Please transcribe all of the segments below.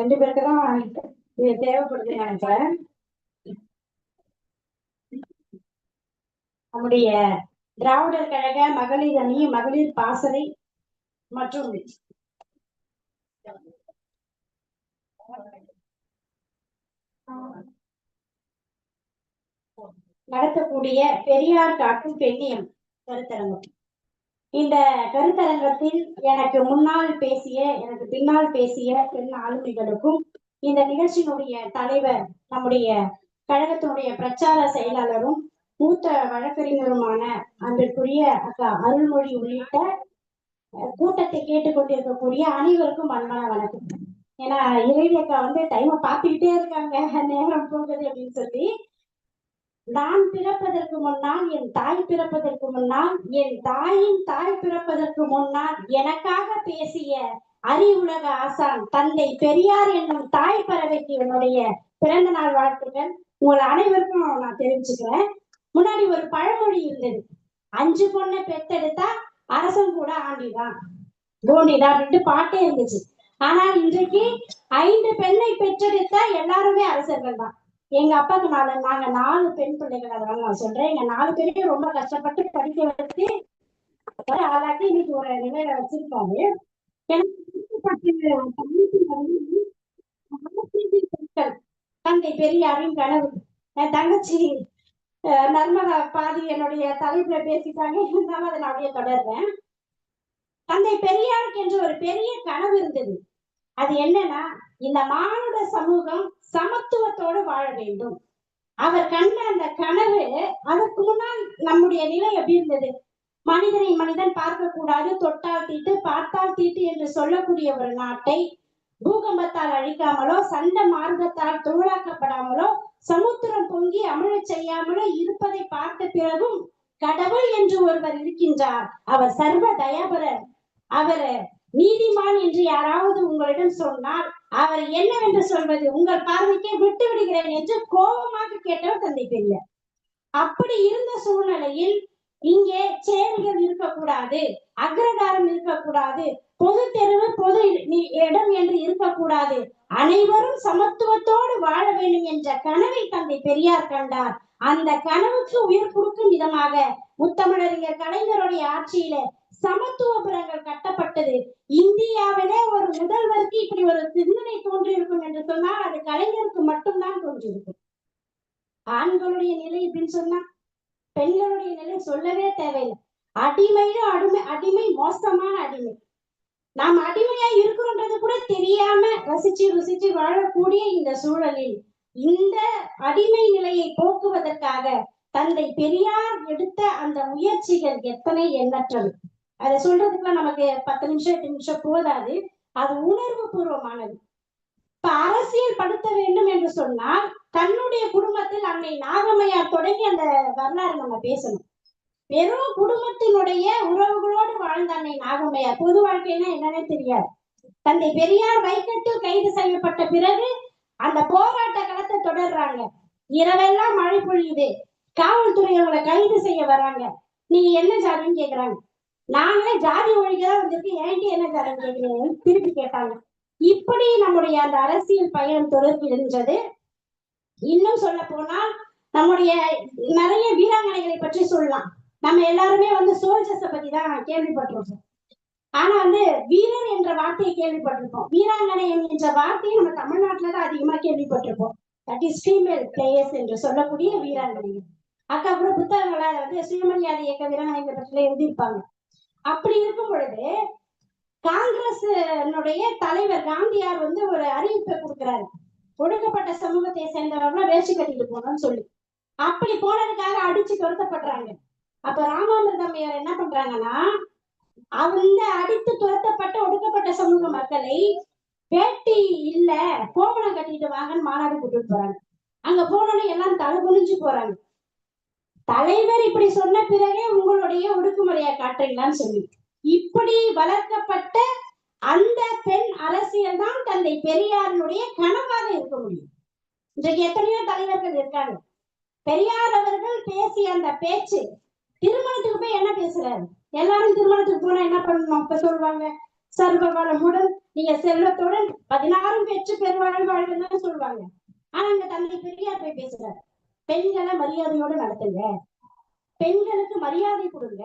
ரெண்டு பேருக்கு தான் இது தேவைப்படுது நினைக்கிறேன். நம்முடைய திராவிடர் கழக மகளிர் அணி மகளிர் பாசறை மற்றும் நடத்தக்கூடிய பெரியார் காட்டும் பெண்ணியம் கருத்தரங்கம். இந்த கருத்தரங்கத்தில் எனக்கு முன்னால் பேசிய எனக்கு பின்னால் பேசிய பெண் ஆளுமைகளுக்கும் இந்த நிகழ்ச்சியினுடைய தலைவர் நம்முடைய கழகத்தினுடைய பிரச்சார செயலாளரும் மூத்த வழக்கறிஞருமான அன்பிற்குரிய அக்கா அருள்மொழி உள்ளிட்ட கூட்டத்தை கேட்டுக்கொண்டிருக்கக்கூடிய அனைவருக்கும் அன்பான வணக்கம். ஏன்னா இறைவி அக்கா வந்து டைமை பார்த்துக்கிட்டே இருக்காங்க. நேரம் போகுது அப்படின்னு சொல்லி நான் பிறப்பதற்கு முன்னால் என் தாய் பிறப்பதற்கு முன்னால் என் தாயின் தாய் பிறப்பதற்கு முன்னால் எனக்காக பேசிய அறிவுலக ஆசான் தந்தை பெரியார் என்னும் தாய் பறவைக்கு என்னுடைய பிறந்த நாள் வாழ்த்துக்கள். உங்கள் அனைவருக்கும் நான் தெரிவிச்சுக்கிறேன். முன்னாடி ஒரு பழமொழி இருந்தது. அஞ்சு பொண்ணை பெத்தெடுத்தா அரசன் கூட ஆண்டிதான் தோண்டிதான் அப்படின்ட்டு பாட்டே இருந்துச்சு. ஆனால் இன்றைக்கு ஐந்து பெண்ணை பெற்றெடுத்தா எல்லாருமே அரசர்கள் தான். எங்க அப்பாவுக்கு நாலு நாங்க நாலு பெண் பிள்ளைகள் அதனால நான் சொல்றேன். எங்க நாலு பேரையும் ரொம்ப கஷ்டப்பட்டு படிக்க வச்சு ஒரு ஆளாக்கி இன்னைக்கு ஒரு நிலையில வச்சிருக்காரு. வந்து தந்தை பெரியாரின் கனவு. என் தங்கச்சி நர்மதா பாதி என்னுடைய தலைப்புல பேசிட்டாங்க. இருந்தாலும் அதை நான் அப்படியே தொடர்றேன். தந்தை பெரியாருக்கு என்று ஒரு பெரிய கனவு இருந்தது. அது என்னன்னா இந்த மானுட சமூகம் சமத்துவத்தோடு வாழ வேண்டும். அவர் கண்ட அந்த கனவு அதற்கு முன்னால் நம்முடைய நிலை எப்படி இருந்தது? மனிதனை மனிதன் பார்க்க கூடாது தொட்டால் தீட்டு பார்த்தால் தீட்டு என்று சொல்லக்கூடிய ஒரு நாட்டை பூகம்பத்தால் அழிக்காமலோ சண்ட மார்க்கத்தால் தூளாக்கப்படாமலோ சமுத்திரம் பொங்கி அமிழச் செய்யாமலோ இருப்பதை பார்த்த பிறகும் கடவுள் என்று ஒருவர் இருக்கின்றார். அவர் சர்வ தயாபரர். அவர் நீதிமான் என்று யாராவது உங்களிடம் சொன்னால் அவர் என்னவென்று சொல்வது? உங்கள் பார்வைக்கே விட்டு விடுகிறேன் என்று கோபமாக கேட்டவர் தந்தை பெரியார். அப்படி இருந்த சூழ்நிலையில் இங்கே சேரிகள் இருக்கக்கூடாது அக்ரகாரம் இருக்கக்கூடாது பொது தெருவு பொது இடம் என்று இருக்கக்கூடாது. அனைவரும் சமத்துவத்தோடு வாழ வேண்டும் என்ற கனவை தந்தை பெரியார் கண்டார். அந்த கனவுக்கு உயிர் கொடுக்கும் விதமாக முத்தமிழறிஞர் கலைஞருடைய ஆட்சியில சமத்துவபுரங்கள் கட்டப்பட்டது. இந்தியாவிலே ஒரு முதல்வருக்கு இப்படி ஒரு சிந்தனை தோன்றியிருக்கும் என்று சொன்னால் அது கலைஞருக்கு மட்டும்தான் தோன்றியிருக்கும். ஆண்களுடைய நிலை அப்படின்னு சொன்னா பெண்களுடைய நிலை சொல்லவே தேவையில்லை. அடிமையில அடிமை அடிமை மோசமான அடிமை. நாம் அடிமையா இருக்கிறோன்றது கூட தெரியாம ரசிச்சு ருசிச்சு வாழக்கூடிய இந்த சூழலில் இந்த அடிமை நிலையை போக்குவதற்காக தந்தை பெரியார் எடுத்த அந்த முயற்சிகள் எத்தனை எண்ணற்றது அதை சொல்றதுக்குலாம் நமக்கு பத்து நிமிஷம் எட்டு நிமிஷம் போதாது. அது உணர்வு பூர்வமானது இப்ப அரசியல் படுத்த வேண்டும் என்று சொன்னால் தன்னுடைய குடும்பத்தில் அன்னை நாகமையார் தொடங்கி அந்த வரலாறு நம்ம பேசணும். வெறும் குடும்பத்தினுடைய உறவுகளோடு வாழ்ந்த அன்னை நாகமையார் பொது வாழ்க்கைன்னா என்னன்னே தெரியாது. தந்தை பெரியார் வைக்கத்தில் கைது செய்யப்பட்ட பிறகு அந்த போராட்ட களத்தை தொடர்றாங்க. இரவெல்லாம் மழை பொழியுது. காவல்துறை அவங்களை கைது செய்ய வராங்க. நீங்க என்ன ஜாதின்னு கேக்குறாங்க. நாங்களே ஜாதி ஒழிக்கதான் வந்திருக்கு ஏன்ட்டு என்ன ஜாதின்னு கேக்குறீங்கன்னு திருப்பி கேட்டாங்க இப்படி நம்முடைய அந்த அரசியல் பயணம் இருந்தது இன்னும் சொல்ல போனால் நம்முடைய நிறைய வீராங்கனைகளை பற்றி சொல்லலாம். நம்ம எல்லாருமே வந்து சோல்ஜர்ஸ பத்தி தான் கேள்விப்பட்டிருக்கோம். ஆனா வந்து வீரர் என்ற வார்த்தையை கேள்விப்பட்டிருப்போம் வீராங்கனை என்ற வார்த்தையை நம்ம தமிழ்நாட்டுல தான் அதிகமா கேள்விப்பட்டிருப்போம் தட் இஸ் ஃபீமேல் பிளேயர்ஸ் என்று சொல்லக்கூடிய வீராங்கனைகள். அக்கா கூட புத்தகங்களை வந்து சுயமரியாதை இயக்க வீராங்கனைகளை பற்றில எழுதியிருப்பாங்க. அப்படி இருக்கும் பொழுது காங்கிரஸ் தலைவர் காந்தியார் வந்து ஒரு அறிவிப்பை கொடுக்கிறாரு. ஒடுக்கப்பட்ட சமூகத்தை சேர்ந்தவங்க வேஷ்டி கட்டிட்டு போகணும்னு சொல்லி. அப்படி போனதுக்காக அடிச்சு துரத்தப்படுறாங்க. அப்ப ராமாமிர்தம்மையார் என்ன பண்றாங்கன்னா அந்த அடித்து துரத்தப்பட்ட ஒடுக்கப்பட்ட சமூக மக்களை வேட்டி இல்ல கோமணம் கட்டிட்டு வாங்கன்னு மாநாடு கூட்டிட்டு போறாங்க. அங்க போனோன்னு எல்லாரும் தலை குனிஞ்சு போறாங்க. தலைவர் இப்படி சொன்ன பிறகே உங்களுடைய ஒடுக்குமுறையை காட்டுறீங்களான்னு சொல்லி. இப்படி வளர்க்கப்பட்ட அந்த பெண் அரசியல் தான் தந்தை பெரியாரினுடைய கனவாக இருக்க முடியும். இன்றைக்கு எத்தனையோ தலைவர்கள் இருக்காங்க. பெரியார் அவர்கள் பேசிய அந்த பேச்சு திருமணத்துக்கு போய் என்ன பேசுறாரு? எல்லாரும் திருமணத்துக்கு போனா என்ன பண்ணணும்? இப்ப சொல்லுவாங்க சர்வ வளமுடன் நீங்க செல்வத்துடன் பதினாறும் பெற்று பெருவாழ் வாழ்வுன்னு சொல்லுவாங்க. ஆனா அங்க தந்தை பெரியார் போய் பேசுறாரு. பெண்களை மரியாதையோட நடத்துங்க. பெண்களுக்கு மரியாதை கொடுங்க.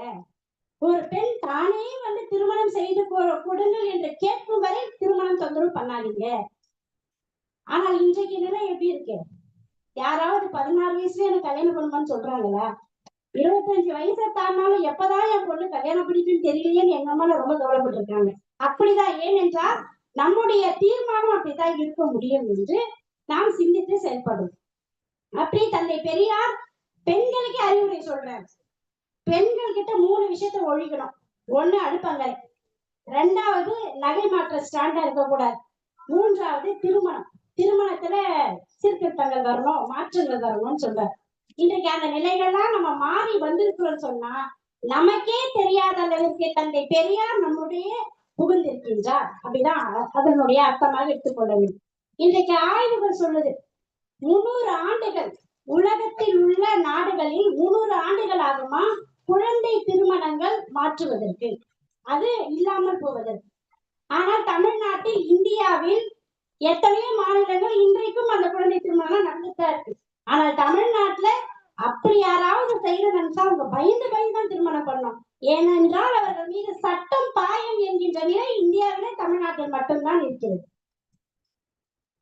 ஒரு பெண் தானே வந்து திருமணம் செய்து கொடுங்கள் என்று கேட்கும் வரை திருமணம் தொந்தரவு பண்ணாதீங்க. ஆனால் இன்றைக்கு நிலை எப்படி இருக்கு? யாராவது பதினாறு வயசுல எனக்கு கல்யாணம் பண்ணுமான்னு சொல்றாங்களா? இருபத்தஞ்சு வயசை தாண்டாலும் எப்பதான் என் பொண்ணு கல்யாணம் பிடிக்குன்னு தெரியலையேன்னு எங்க அம்மா ரொம்ப கவலைப்பட்டு இருக்காங்க அப்படிதான் ஏனென்றால் நம்முடைய தீர்மானம் அப்படித்தான் இருக்க முடியும் என்று நாம் சிந்தித்து செயல்படும் அப்படி தந்தை பெரியார் பெண்களுக்கே அறிவுரை சொல்றாரு. பெண்கள் கிட்ட மூணு விஷயத்த ஒழிக்கணும். ஒண்ணு அடுப்பங்கரை. ரெண்டாவது நகை மாற்ற ஸ்டாண்டா இருக்கக்கூடாது. மூன்றாவது திருமணம். திருமணத்துல சீர்திருத்தங்கள் வரணும் மாற்றங்கள் வரணும்னு சொல்றாரு. இன்றைக்கு அந்த நிலைகள்லாம் நம்ம மாறி வந்திருக்கிறோம் சொன்னா நமக்கே தெரியாத அளவிற்கு தந்தை பெரியார் நம்முடைய புகுந்திருக்கின்றார். அப்படிதான் அதனுடைய அர்த்தமாக எடுத்துக்கொள்ள வேண்டும் இன்றைக்கு ஆய்வுகள் சொல்லுது முன்னூறு ஆண்டுகள். உலகத்தில் உள்ள நாடுகளில் முன்னூறு ஆண்டுகளாகுமா? குழந்தை திருமணங்கள் மாற்றுவதற்கு. அது இல்லாமல் போவதற்கு. ஆனால் தமிழ்நாட்டில் இந்தியாவில் எத்தனையோ மாநிலங்கள் இன்றைக்கும் அந்த குழந்தை திருமணம் நடந்துட்டா இருக்கு. ஆனால் தமிழ்நாட்டுல அப்படி யாராவது செய்யறது நினைச்சா அவங்க பயந்து பயந்து தான் திருமணம் பண்ணணும். ஏனென்றால் அவர்கள் மீது சட்டம் பாயம் என்கின்ற நிலை இந்தியாவிலே தமிழ்நாட்டில் மட்டும்தான் இருக்கிறது.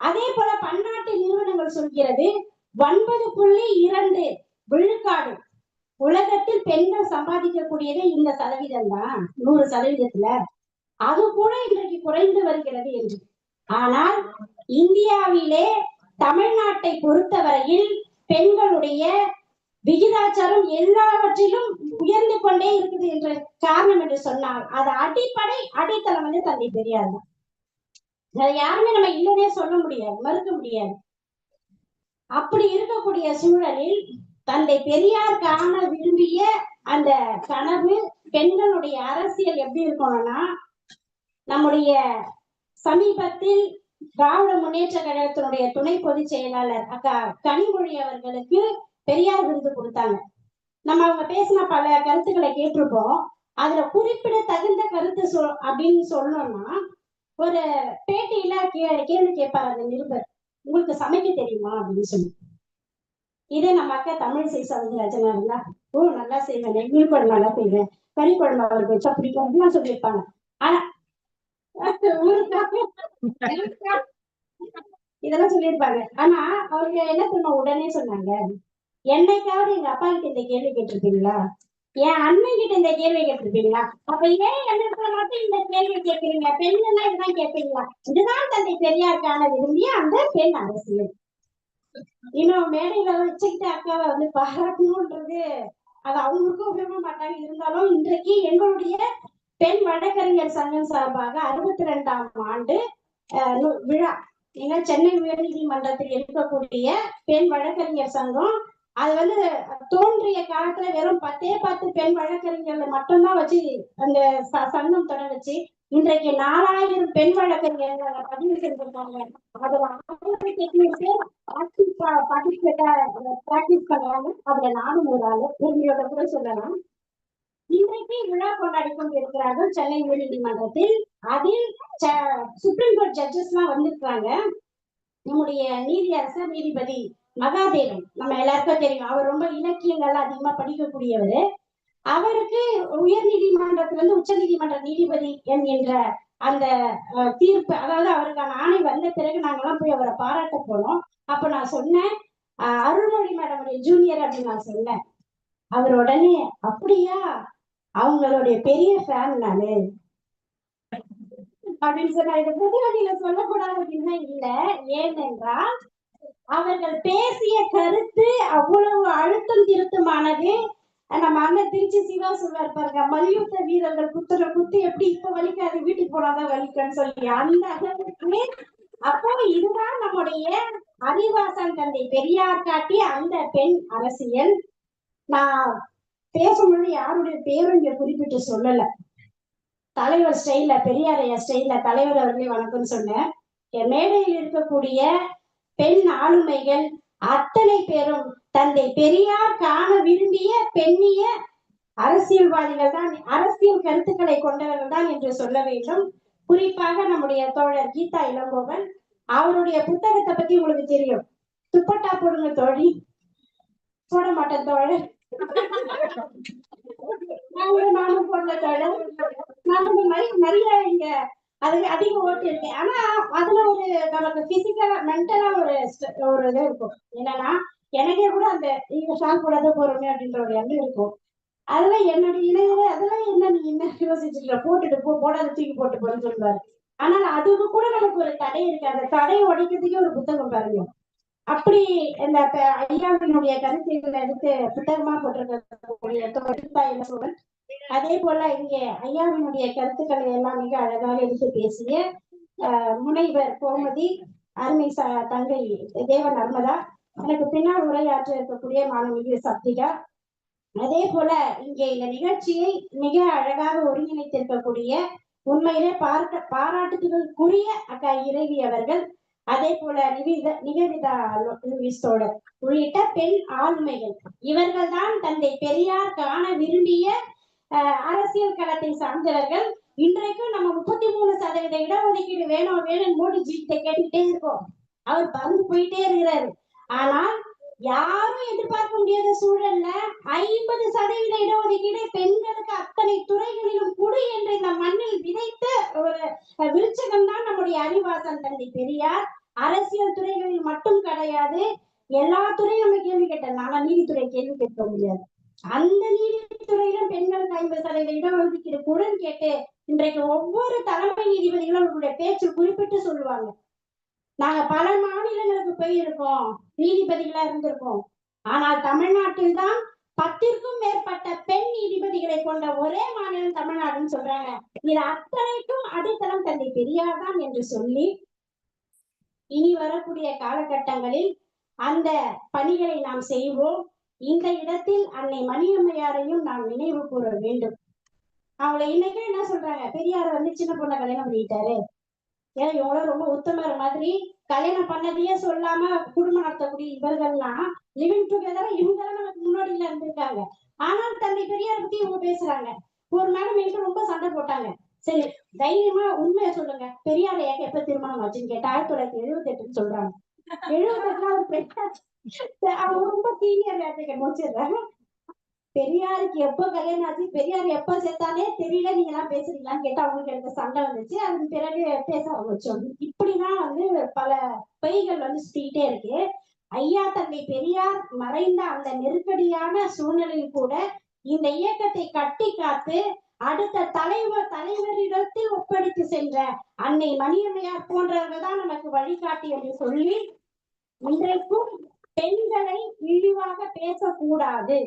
அதே போல பன்னாட்டு நிறுவனங்கள் சொல்கிறது ஒன்பது புள்ளி இரண்டு விழுக்காடு. உலகத்தில் பெண்கள் சம்பாதிக்கக்கூடியதே இந்த சதவீதம் தான் நூறு சதவீதத்துல. அது கூட இன்றைக்கு குறைந்து வருகிறது என்று. ஆனால் இந்தியாவிலே தமிழ்நாட்டை பொறுத்தவரையில் பெண்களுடைய விகிதாச்சாரம் எல்லாவற்றிலும் உயர்ந்து கொண்டே இருக்குது என்ற காரணம் என்று சொன்னால் அது அடிப்படை அடித்தளம் வந்து தந்தை பெரியார் தான். யாருமே நம்ம இல்லைன்னே சொல்ல முடியாது மறுக்க முடியாது. அப்படி இருக்கக்கூடிய சூழலில் தந்தை பெரியார் காண விரும்பிய அந்த கனவு பெண்களுடைய அரசியல் எப்படி இருக்கணும்னா நம்முடைய சமீபத்தில் திராவிட முன்னேற்ற கழகத்தினுடைய துணை பொதுச் செயலாளர் அக்கா கனிமொழி அவர்களுக்கு பெரியார் விருது கொடுத்தாங்க. நம்ம அவங்க பேசின பல கருத்துக்களை கேட்டிருப்போம். அதுல குறிப்பிட தகுந்த கருத்து சொல் அப்படின்னு சொல்லணும்னா ஒரு பேட்டியில கே- கேள்வி கேட்பார் அந்த நிருபர். உங்களுக்கு சமைக்க தெரியுமா? அப்படின்னு சொல்லி இதே நம்ம அக்கா தமிழ் தமிழிசை சவுந்தரராஜனா இருந்தா ஓ நல்லா செய்வேன். எங்களுக்கு குழம்பு நல்லா செய்வேன். கறி குழம்பு அவருக்கு வச்சா பிடிக்கும். அப்படின்னு சொல்லியிருப்பாங்க. ஆனா இதெல்லாம் சொல்லியிருப்பாங்க. ஆனா அவங்க என்ன தெரியுமா? உடனே சொன்னாங்க என்னைக்காவது எங்க அப்பா கிட்ட இந்த கேள்வி கேட்டிருப்பீங்களா? என் அண்ணன் கிட்ட இந்த கேள்வி கேட்டிருப்பீங்களா? அப்ப ஏன் என்ன மட்டும் இந்த கேள்வி கேட்கறீங்க. பெண்கள்லாம் இதுதான் கேட்பீங்களா? இதுதான் தந்தை பெரியாருக்கான விரும்பிய அந்த பெண் அரசியல். இன்னும் மேடையில வச்சுக்கிட்டு அக்காவை வந்து பாராட்டணும்ன்றது அது அவங்களுக்கும் விரும்ப மாட்டாங்க. இருந்தாலும் இன்றைக்கு எங்களுடைய பெண் வழக்கறிஞர் சங்கம் சார்பாக அறுபத்தி ரெண்டாம் ஆண்டு அஹ், விழா. ஏன்னா சென்னை உயர்நீதிமன்றத்தில் இருக்கக்கூடிய பெண் வழக்கறிஞர் சங்கம் அது வந்து தோன்றிய காலத்துல வெறும் பத்தே பத்து பெண் வழக்கறிஞர்களை மட்டும்தான் வச்சு அந்த ச- சங்கம் தொடங்குச்சு. இன்றைக்கு நாலாயிரம் பெண் வழக்கறிஞர்களை பதிவு செஞ்சிருக்காங்க. அதுல ஆயிரத்தி எட்நூறு பேர் பிராக்டிஸ் பண்றாங்க. அதுல நானும் ஒரு ஆளு. உரிமையோட கூட சொல்லலாம். இன்றைக்கு விழா கொண்டாடி கொண்டிருக்கிறார்கள் சென்னை உயர்நீதிமன்றத்தில். அதில் சுப்ரீம் கோர்ட் ஜட்ஜஸ் எல்லாம் வந்திருக்கிறாங்க. நம்முடைய நீதியரசர் நீதிபதி மகாதேவன். நம்ம எல்லாருக்கும் தெரியும். அவர் ரொம்ப இலக்கியங்கள் அதிகமா படிக்கக்கூடியவர். அவருக்கு உயர் நீதிமன்றத்துல இருந்து உச்ச நீதிமன்ற நீதிபதி என்கின்ற அந்த தீர்ப்பு அதாவது அவருக்கான ஆணை வந்த பிறகு நாங்கெல்லாம் போய் அவரை பாராட்ட போனோம். அப்ப நான் சொன்னேன் அருள்மொழி மேடமுடைய ஜூனியர் அப்படின்னு நான் சொன்னேன். அவர் உடனே அப்படியா? அவங்களுடைய பெரிய ஃபேன் நானு. அப்படின்னு சொன்னா இதை புதுவடியில சொல்லக்கூடாது அப்படின்னா இல்ல. ஏனென்றால் அவர்கள் பேசிய கருத்து அவ்வளவு அழுத்தம் திருத்தமானது. நம்ம அண்ணன் திருச்சி சிவா சொல்வார் பாருங்க மல்யுத்த வீரர்கள் குத்துற குத்து எப்படி இப்ப வலிக்காது வீட்டுக்கு போனாதான் வலிக்கன்னு சொல்லி அந்த அளவுக்கு அப்போ இதுதான் நம்முடைய அறிவாசன் தந்தை பெரியார் காட்டி அந்த பெண் அரசியல். நான் பேசும்பொழுது யாருடைய பேரும் இங்க குறிப்பிட்டு சொல்லல. தலைவர் ஸ்டைல்ல பெரியாரையா ஸ்டைல்ல தலைவர் அவர்களே வணக்கம் சொன்னேன். என் மேடையில் இருக்கக்கூடிய பெண் ஆளுமைகள் அத்தனை பேரும் தந்தை பெரியார் காண விரும்பிய பெண்ணிய அரசியல்வாதிகள் தான் அரசியல் கருத்துக்களை கொண்டவர்கள் தான் என்று சொல்ல வேண்டும். குறிப்பாக நம்முடைய தோழர் கீதா இளங்கோவன் அவருடைய புத்தகத்தை பத்தி உங்களுக்கு தெரியும். துப்பட்டா போடுங்க தோழி. போட மாட்டேன் தோழர். நானும் போடல தோழர். நான் இந்த மாதிரி நிறைய இங்க அதுக்கு அதிக ஓட்டு இருக்கு. ஆனா அதுல ஒரு நமக்கு பிசிக்கலா மென்டலா ஒரு ஒரு இது இருக்கும். என்னன்னா எனக்கே கூட அந்த நீங்க ஷால் போடாத போறோமே அப்படின்ற ஒரு எண்ணம் இருக்கும். அதுல என்னுடைய இணையவே அதெல்லாம் என்ன நீ என்ன யோசிச்சுட்டு போட்டுட்டு போ போடாத தூக்கி போட்டு போன்னு சொல்லுவாரு. ஆனால் அதுக்கு கூட நமக்கு ஒரு தடை இருக்கு. அந்த தடையை உடைக்கிறதுக்கே ஒரு புத்தகம் பாருங்க. அப்படி இந்த ஐயாவினுடைய கருத்துக்களை எடுத்து புத்தகமா போட்டிருக்கக்கூடிய என்ன சொல்றேன் அதே போல இங்கே ஐயாவினுடைய கருத்துக்களை எல்லாம் மிக அழகாக எடுத்து பேசிய முனைவர் கோமதி அருமை தங்கை தேவ நர்மதா எனக்கு பின்னால் உரையாற்ற இருக்கக்கூடிய மாணவிகள் சப்திகா. அதே போல இங்கே இந்த நிகழ்ச்சியை மிக அழகாக ஒருங்கிணைத்திருக்கக்கூடிய உண்மையிலே பார்க்க பாராட்டுதலுக்குரிய அக்கா இறைவி அவர்கள் அதே போல நிவேத நிவேதிதா லு- உள்ளிட்ட பெண் ஆளுமைகள். இவர்கள் தான் தந்தை பெரியார் காண விரும்பிய அரசியல் களத்தை சார்ந்தவர்கள் இன்றைக்கும் நம்ம முப்பத்தி மூணு சதவீத இடஒதுக்கீடு வேணும் வேணும் மோடிஜி கிட்ட கேட்டுக்கிட்டே இருக்கோம். அவர் பறந்து போயிட்டே இருக்கிறாரு. ஆனால் யாரும் எதிர்பார்க்க முடியாத சூழல்ல ஐம்பது சதவீத இடஒதுக்கீடு பெண்களுக்கு அத்தனை துறைகளிலும் குடு என்று இந்த மண்ணில் விதைத்த ஒரு விருச்சகம் விருட்சகம் தான் நம்முடைய அறிவாசன் தந்தை பெரியார். அரசியல் துறைகளில் மட்டும் கிடையாது. எல்லா துறையும் நம்ம கேள்வி கேட்டோம் ஆனா நீதித்துறை கேள்வி கேட்க முடியாது. அந்த நீதித்துறையிலும் பெண்களுக்கு ஐம்பது சதவீத இடஒதுக்கீடு கூடன்னு கேட்டு இன்றைக்கு ஒவ்வொரு தலைமை நீதிபதிகளும் அவர்களுடைய பேச்சு குறிப்பிட்டு சொல்லுவாங்க. நாங்க பல மாநிலங்களுக்கு போயிருக்கோம் நீதிபதிகளா இருந்திருக்கோம். ஆனால் தமிழ்நாட்டில் தான் பத்திற்கும் மேற்பட்ட பெண் நீதிபதிகளை கொண்ட ஒரே மாநிலம் தமிழ்நாடுன்னு சொல்றாங்க. இது அத்தனைக்கும் அடித்தளம் தந்தை பெரியார் தான் என்று சொல்லி இனி வரக்கூடிய காலகட்டங்களில் அந்த பணிகளை நாம் செய்வோம். இந்த இடத்தில் அன்னை மணியம்மையாரையும் நாம் நினைவு கூற வேண்டும். அவங்களை இன்னைக்கு என்ன சொல்றாங்க? பெரியார் வந்து சின்ன பொண்ணை கல்யாணம் பண்ணிட்டாரு. ஏன் இவங்களும் ரொம்ப உத்தமர் மாதிரி கல்யாணம் பண்ணதையே சொல்லாம குடும்பம் நடத்தக்கூடிய இவர்கள்லாம் லிவிங் டுகெதர் இவங்கெல்லாம் நமக்கு முன்னாடியில இருந்திருக்காங்க. ஆனால் தந்தை பெரியார் பத்தி இவங்க பேசுறாங்க. ஒரு மேடம் என்கிட்ட ரொம்ப சண்டை போட்டாங்க. சரி தைரியமா உண்மையை சொல்லுங்க. பெரியார் ஏன் எப்ப திருமணம் ஆச்சுன்னு கேட்டா ஆயிரத்தி தொள்ளாயிரத்தி எழுபத்தி எட்டுன்னு சொல்றாங்க. எழுபத்தி எட்டுல அவர் ரொம்ப சீனியர் வேட்டைக்கு முடிச்சிடுறாங்க பெரியாருக்கு எப்போ கல்யாணம் ஆச்சு பெரியார் எப்ப சேர்த்தாலே தெரியல நீங்க எல்லாம் பேசுறீங்களான்னு கேட்டா அவங்களுக்கு எனக்கு சண்டை வந்துச்சு. அதுக்கு பிறகு பேச ஆரம்பிச்சோம். இப்படிதான் வந்து பல பொய்கள் வந்து சுத்திக்கிட்டே இருக்கு. ஐயா தந்தை பெரியார் மறைந்த அந்த நெருக்கடியான சூழ்நிலையில் கூட இந்த இயக்கத்தை கட்டி காத்து அடுத்த தலைவர் தலைவரிடத்தில் ஒப்படைத்து சென்ற அன்னை மணியம்மையார் போன்றவர்கள் தான் நமக்கு வழிகாட்டி என்று சொல்லி இன்றைக்கும் பெண்களை இழிவாக பேசக்கூடாது.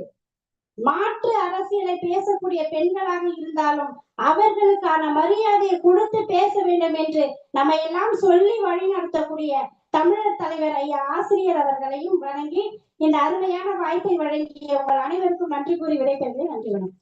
மாற்று அரசியலை பேசக்கூடிய பெண்களாக இருந்தாலும் அவர்களுக்கான மரியாதையை கொடுத்து பேச வேண்டும் என்று நம்ம எல்லாம் சொல்லி வழிநடத்தக்கூடிய தமிழர் தலைவர் ஐயா ஆசிரியர் அவர்களையும் வழங்கி இந்த அருமையான வாய்ப்பை வழங்கிய உங்கள் அனைவருக்கும் நன்றி கூறி விடைபெறுகிறேன். நன்றி வணக்கம்.